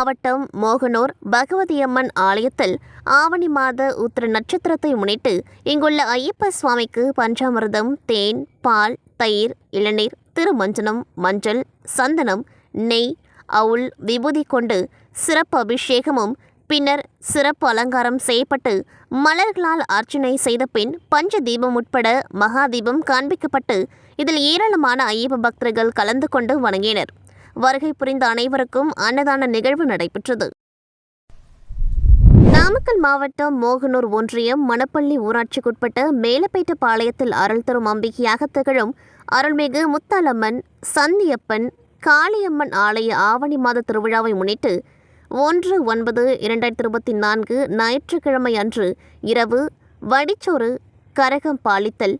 மாவட்டம் மோகனூர் பகவதியம்மன் ஆலயத்தில் ஆவணி மாத உத்திர நட்சத்திரத்தை முன்னிட்டு இங்குள்ள ஐயப்ப சுவாமிக்கு பஞ்சாமிர்தம் தேன் பால் தயிர் இளநீர் திருமஞ்சனம் மஞ்சள் சந்தனம் நெய் அவுள் விபூதி கொண்டு சிறப்பு அபிஷேகமும் பின்னர் சிறப்பு அலங்காரம் செய்யப்பட்டு மலர்களால் அர்ச்சனை செய்த பின் பஞ்ச தீபம் உட்பட மகாதீபம் காண்பிக்கப்பட்டு இதில் ஏராளமான ஐயப்ப பக்தர்கள் கலந்து கொண்டு வணங்கினர். வருகை புரிந்த அனைவருக்கும் அன்னதான நிகழ்வு நடைபெற்றது. நாமக்கல் மாவட்டம் மோகனூர் ஒன்றியம் மணப்பள்ளி ஊராட்சிக்குட்பட்ட மேலப்பேட்டு பாளையத்தில் அருள் தரும் அம்பிகையாக திகழும் அருள்மிகு முத்தாலம்மன் சந்தியப்பன் காளியம்மன் ஆலய ஆவணி மாத திருவிழாவை முன்னிட்டு ஒன்று ஒன்பது இரண்டாயிரத்தி இருபத்தி நான்கு ஞாயிற்றுக்கிழமை அன்று இரவு வடிச்சோறு கரகம் பாலித்தல்.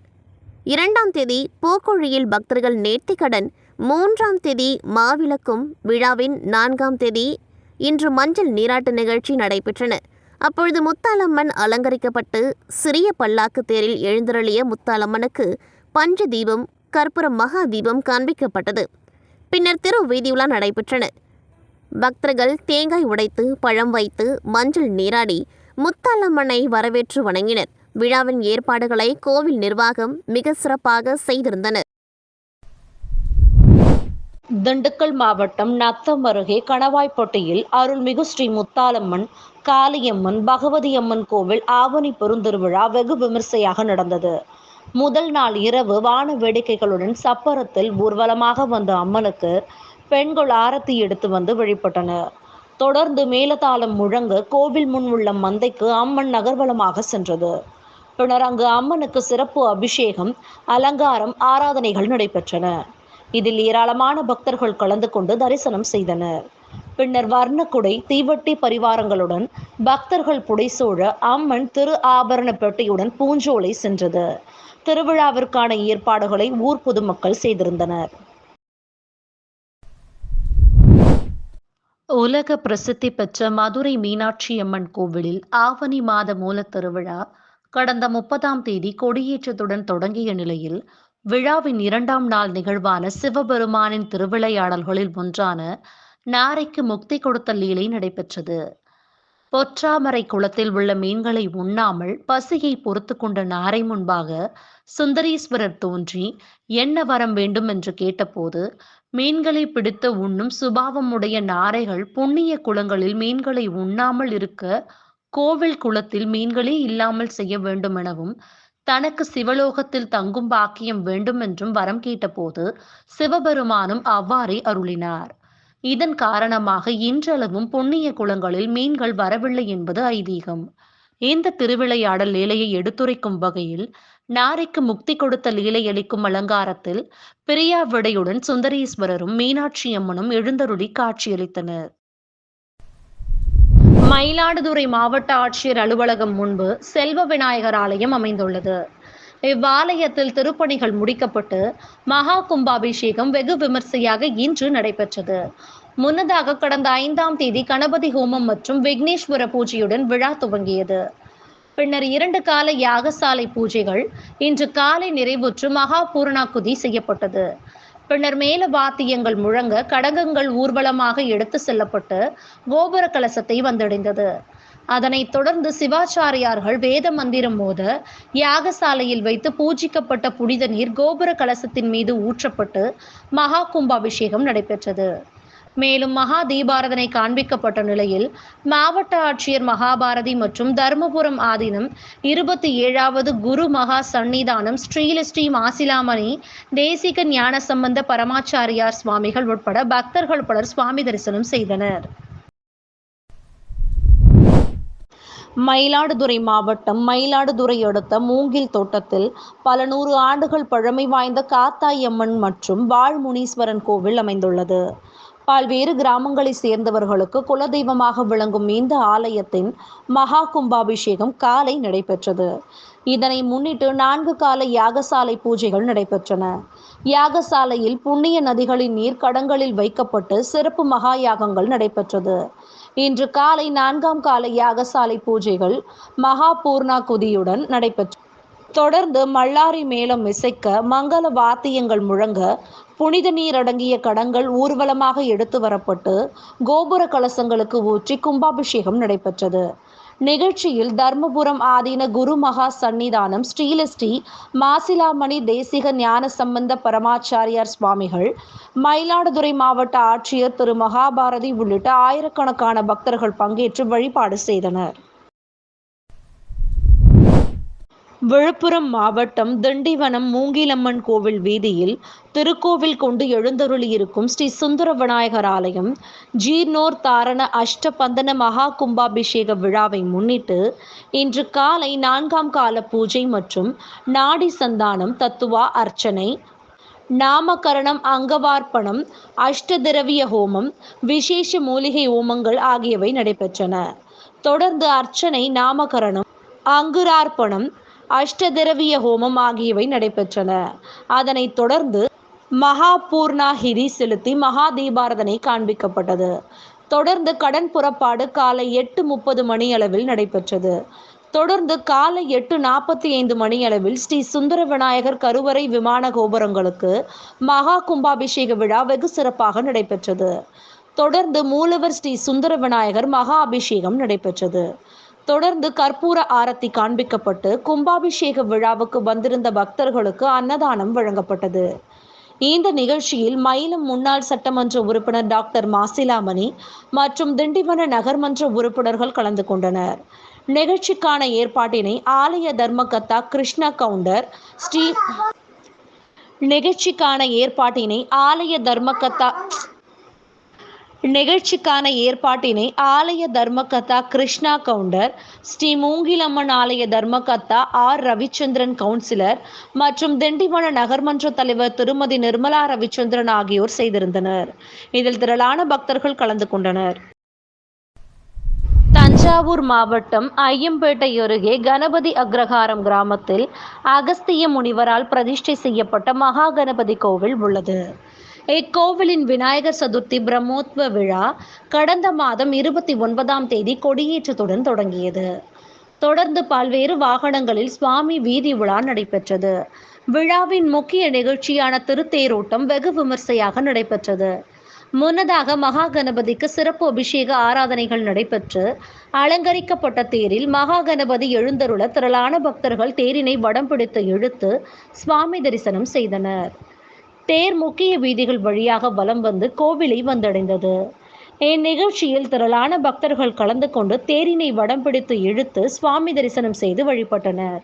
இரண்டாம் தேதி பூக்குழியில் பக்தர்கள் நேர்த்திக்கடன் மூன்றாம் தேதி மாவிளக்கும் விழாவின் நான்காம் தேதி இன்று மஞ்சள் நீராட்டு நிகழ்ச்சி நடைபெற்றன. அப்பொழுது முத்தாலம்மன் அலங்கரிக்கப்பட்டு சிறிய பல்லாக்கு தேரில் எழுந்தருளிய முத்தாலம்மனுக்கு பஞ்ச தீபம் கற்பூர மகா தீபம் காண்பிக்கப்பட்டது. பின்னர் திரு வீதியுலா நடைபெற்றன. பக்தர்கள் தேங்காய் உடைத்து பழம் வைத்து மஞ்சள் நீராடி முத்தாலம்மனை வரவேற்று வணங்கினர். விழாவின் ஏற்பாடுகளை கோவில் நிர்வாகம் மிக சிறப்பாக செய்திருந்தனர் திண்டுக்கல் மாவட்டம் நத்தம் அருகே கணவாய்ப்பட்டியில் அருள்மிகு ஸ்ரீ முத்தாலம்மன் காளியம்மன் பகவதியம்மன் கோவில் ஆவணி பெருந்திருவிழா வெகு விமர்சையாக நடந்தது. முதல் நாள் இரவு வான வேடிக்கைகளுடன் சப்பரத்தில் ஊர்வலமாக வந்த அம்மனுக்கு பெண்கள் ஆரத்தி எடுத்து வந்து வழிபட்டனர். தொடர்ந்து மேலதாளம் முழங்க கோவில் முன் உள்ள மந்தைக்கு அம்மன் நகர்வலமாக சென்றது. பின்னர் அங்கு அம்மனுக்கு சிறப்பு அபிஷேகம் அலங்காரம் ஆராதனைகள் நடைபெற்றன. இதில் ஏராளமான பக்தர்கள் கலந்து கொண்டு தரிசனம் செய்தனர். பின்னர் வர்ணக்குடை தீவட்டி பரிவாரங்களுடன் பக்தர்கள் புடைசூழ அம்மன் திரு ஆபரண பெட்டியுடன் பூஞ்சோலை சென்றது. திருவிழாவிற்கான ஏற்பாடுகளை ஊர் பொதுமக்கள் செய்திருந்தனர். உலக பிரசித்தி பெற்ற மதுரை மீனாட்சி அம்மன் கோவிலில் ஆவணி மாத மூலத் திருவிழா கடந்த முப்பதாம் தேதி கொடியேற்றத்துடன் தொடங்கிய நிலையில் விழாவின் இரண்டாம் நாள் நிகழ்வான சிவபெருமானின் திருவிளையாடல்களில் ஒன்றான நாரைக்கு முக்தி கொடுத்த லீலை நடைபெற்றது. பொற்றாமரை குளத்தில் உள்ள மீன்களை உண்ணாமல் பசியை பொறுத்து கொண்ட நாரை முன்பாக சுந்தரீஸ்வரர் தோன்றி என்ன வரம் வேண்டும்? என்று கேட்டபோது மீன்களை பிடித்து உண்ணும் சுபாவமுடைய நாரைகள் புண்ணிய குளங்களில் மீன்களை உண்ணாமல் இருக்க கோவில் குளத்தில் மீன்களே இல்லாமல் செய்ய வேண்டும் எனவும் தனக்கு சிவலோகத்தில் தங்கும் பாக்கியம் வேண்டும் என்றும் வரம் கேட்டபோது சிவபெருமானும் அவ்வாறே அருளினார். இதன் காரணமாக இன்றளவும் புண்ணிய குளங்களில் மீன்கள் வரவில்லை என்பது ஐதீகம். இந்த திருவிளையாடல் லீலையை எடுத்துரைக்கும் வகையில் நாரைக்கு முக்தி கொடுத்த லீலை அளிக்கும் அலங்காரத்தில் பிரியாவிடையுடன் சுந்தரேஸ்வரரும் சுந்தரீஸ்வரரும் மீனாட்சி அம்மனும் எழுந்தருளி காட்சியளித்தனர். மயிலாடுதுறை மாவட்ட ஆட்சியர் அலுவலகம் முன்பு செல்வ விநாயகர் ஆலயம் அமைந்துள்ளது. இவ்வாலயத்தில் திருப்பணிகள் முடிக்கப்பட்டு மகா கும்பாபிஷேகம் வெகு விமர்சையாக இன்று நடைபெற்றது. முன்னதாக கடந்த ஐந்தாம் தேதி கணபதி ஹோமம் மற்றும் விக்னேஸ்வர பூஜையுடன் விழா துவங்கியது. பின்னர் இரண்டு கால யாகசாலை பூஜைகள் இன்று காலை நிறைவுற்று மகா பூர்ணாகுதி செய்யப்பட்டது. பின்னர் மேல வாத்தியங்கள் முழங்க கடகங்கள் ஊர்வலமாக எடுத்து செல்லப்பட்டு கோபுர கலசத்தை வந்தடைந்தது. அதனைத் தொடர்ந்து சிவாச்சாரியார்கள் வேத மந்திரம் மோத யாகசாலையில் வைத்து பூஜிக்கப்பட்ட புனித நீர் கோபுர கலசத்தின் மீது ஊற்றப்பட்டு மகா கும்பாபிஷேகம் நடைபெற்றது. மேலும் மகா தீபாரதனை காண்பிக்கப்பட்ட நிலையில் மாவட்ட ஆட்சியர் மகாபாரதி மற்றும் தருமபுரம் ஆதீனம் இருபத்தி ஏழாவது குரு மகா சந்நிதானம் ஸ்ரீலஸ்ரீ மாசிலாமணி தேசிக ஞான சம்பந்த பரமாச்சாரியார் சுவாமிகள் உட்பட பக்தர்கள் பலர் சுவாமி தரிசனம் செய்தனர். மயிலாடுதுறை மாவட்டம் மயிலாடுதுறை அடுத்த மூங்கில் தோட்டத்தில் பல நூறு ஆண்டுகள் பழமை வாய்ந்த காத்தாயம்மன் மற்றும் வாழ்முனீஸ்வரன் கோவில் அமைந்துள்ளது. பல்வேறு கிராமங்களை சேர்ந்தவர்களுக்கு குலதெய்வமாக விளங்கும் இந்த ஆலயத்தின் மகா கும்பாபிஷேகம் காலை நடைபெற்றது. இதனை முன்னிட்டு நான்கு கால யாகசாலை பூஜைகள் நடைபெற்றன. யாகசாலையில் புண்ணிய நதிகளின் நீர் கடங்களில் வைக்கப்பட்டு சிறப்பு மகா யாகங்கள் நடைபெற்றது. இன்று காலை நான்காம் கால யாகசாலை பூஜைகள் மகா பூர்ணாகுதியுடன் நடைபெற்ற தொடர்ந்து மல்லாரி மேளம் இசைக்க மங்கள வாத்தியங்கள் முழங்க புனித நீர் அடங்கிய கடங்கள் ஊர்வலமாக எடுத்து வரப்பட்டு கோபுர கலசங்களுக்கு ஊற்றி கும்பாபிஷேகம் நடைபெற்றது. நிகழ்ச்சியில் தர்மபுரம் ஆதீன குரு மகா சந்நிதானம் ஸ்ரீலஸ்ரீ மாசிலாமணி தேசிக ஞான சம்பந்த பரமாச்சாரியார் சுவாமிகள் மயிலாடுதுறை மாவட்ட ஆட்சியர் திரு மகாபாரதி உள்ளிட்ட ஆயிரக்கணக்கான பக்தர்கள் பங்கேற்று வழிபாடு செய்தனர். விழுப்புரம் மாவட்டம் திண்டிவனம் மூங்கிலம்மன் கோவில் வீதியில் திருக்கோவில் கொண்டு எழுந்தருளியிருக்கும் ஸ்ரீ சுந்தர விநாயகர் ஆலயம் ஜீர்ணோர் தாரண அஷ்டபந்தன மகா கும்பாபிஷேக விழாவை முன்னிட்டு இன்று காலை நான்காம் கால பூஜை மற்றும் நாடி சந்தானம் தத்துவா அர்ச்சனை நாமகரணம் அங்கவார்ப்பணம் அஷ்டதிரவிய ஹோமம் விசேஷ மூலிகை ஹோமங்கள் ஆகியவை நடைபெற்றன. தொடர்ந்து அர்ச்சனை நாமகரணம் அங்குரார்ப்பணம் அஷ்டதிரவிய ஹோமம் ஆகியவை நடைபெற்றன. அதனைத் தொடர்ந்து மகா பூர்ணாகிரி செலுத்தி மகா தீபாரதனை காண்பிக்கப்பட்டது. தொடர்ந்து கடன் புறப்பாடு காலை எட்டு முப்பது மணி அளவில் நடைபெற்றது. தொடர்ந்து காலை எட்டு நாற்பத்தி ஐந்து மணியளவில் ஸ்ரீ சுந்தர விநாயகர் கருவறை விமான கோபுரங்களுக்கு மகா கும்பாபிஷேக விழா வெகு சிறப்பாக நடைபெற்றது. தொடர்ந்து மூலவர் ஸ்ரீ சுந்தர விநாயகர் மகா அபிஷேகம் நடைபெற்றது. தொடர்ந்து கற்பூர ஆரத்தி காண்பிக்கப்பட்டு கும்பாபிஷேக விழாவுக்கு வந்திருந்த பக்தர்களுக்கு அன்னதானம் வழங்கப்பட்டது. இந்த நிகழ்ச்சியில் மயிலம் முன்னாள் சட்டமன்ற உறுப்பினர் டாக்டர் மாசிலாமணி மற்றும் திண்டிவன நகர்மன்ற உறுப்பினர்கள் கலந்து கொண்டனர். நிகழ்ச்சிக்கான ஏற்பாட்டினை ஆலய தர்மகத்தா கிருஷ்ணா கவுண்டர் ஸ்ரீ நிகழ்ச்சிக்கான ஏற்பாட்டினை ஆலய தர்மகத்தா நிகழ்ச்சிக்கான ஏற்பாட்டினை ஆலய தர்மகத்தா கிருஷ்ணா கவுண்டர் ஸ்ரீ மூங்கிலம்மன் ஆலய தர்மகத்தா ஆர் ரவிச்சந்திரன் கவுன்சிலர் மற்றும் திண்டிவன நகர்மன்ற தலைவர் திருமதி நிர்மலா ரவிச்சந்திரன் ஆகியோர் செய்திருந்தனர். இதில் திரளான பக்தர்கள் கலந்து கொண்டனர். தஞ்சாவூர் மாவட்டம் ஐயம்பேட்டை அருகே கணபதி அக்ரஹாரம் கிராமத்தில் அகஸ்திய முனிவரால் பிரதிஷ்டை செய்யப்பட்ட மகா கணபதி கோவில் உள்ளது. இக்கோவிலின் விநாயகர் சதுர்த்தி பிரம்மோத்வ விழா கடந்த மாதம் இருபத்தி ஒன்பதாம் தேதி கொடியேற்றத்துடன் தொடங்கியது. தொடர்ந்து பல்வேறு வாகனங்களில் சுவாமி வீதி உலா நடைபெற்றது. விழாவின் முக்கிய நிகழ்ச்சியான திருத்தேரோட்டம் வெகு விமர்சையாக நடைபெற்றது. முன்னதாக மகா கணபதிக்கு சிறப்பு அபிஷேக ஆராதனைகள் நடைபெற்று அலங்கரிக்கப்பட்ட தேரில் மகா கணபதி எழுந்தருள திரளான பக்தர்கள் தேரினை வடம் பிடித்து இழுத்து சுவாமி தரிசனம் செய்தனர். தேர் முக்கிய வீதிகள் வழியாக வலம் வந்து கோவிலை வந்தடைந்தது. இந்நிகழ்ச்சியில் திரளான பக்தர்கள் கலந்து கொண்டு தேரினை வடம் பிடித்து இழுத்து சுவாமி தரிசனம் செய்து வழிபட்டனர்.